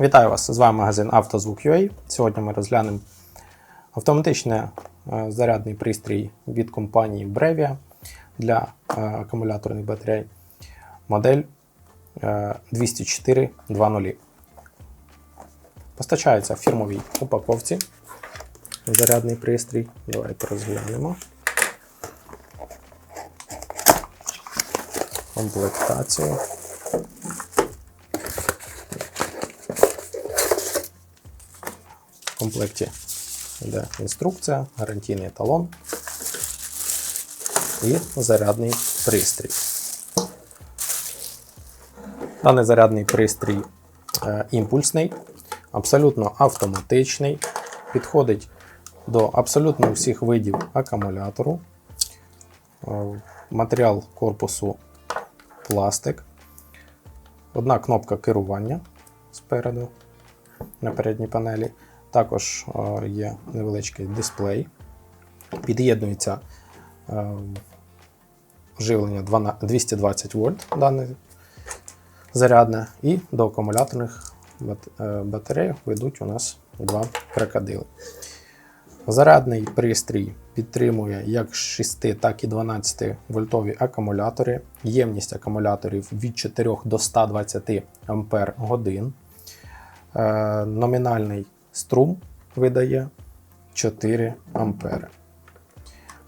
Вітаю вас! З вами магазин «Автозвук.UA». Сьогодні ми розглянемо автоматичний е, зарядний пристрій від компанії Brevia для е, акумуляторних батарей. Модель е, 204.2.0. Постачається в фірмовій упаковці. Зарядний пристрій. Давайте розглянемо. Комплектацію. Комплекті йде інструкція, гарантійний талон і зарядний пристрій. Даний зарядний пристрій е, імпульсний, абсолютно автоматичний, підходить до абсолютно всіх видів акумулятору. Е, Матеріал корпусу пластик. Одна кнопка керування спереду на передній панелі. Також е, є невеличкий дисплей. Під'єднується е, живлення 220 вольт дане зарядне, і до акумуляторних е, батарей ведуть у нас два крокодили. Зарядний пристрій підтримує як 6, так і 12 вольтові акумулятори. Ємність акумуляторів від 4 до 120 ампер годин. Номінальний струм видає 4 ампери.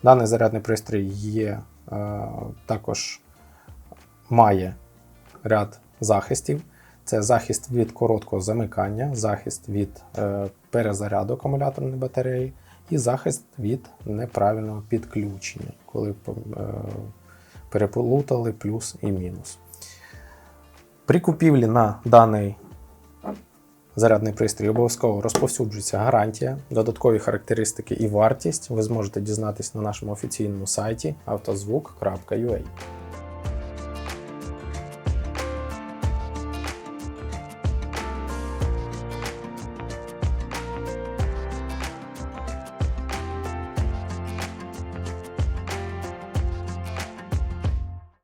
Даний зарядний пристрій є, е, також має ряд захистів. Це захист від короткого замикання, захист від е, перезаряду акумуляторної батареї і захист від неправильного підключення, коли е, переплутали плюс і мінус. При купівлі на даний зарядний пристрій обов'язково розповсюджується гарантія, додаткові характеристики і вартість ви зможете дізнатись на нашому офіційному сайті автозвук.ua.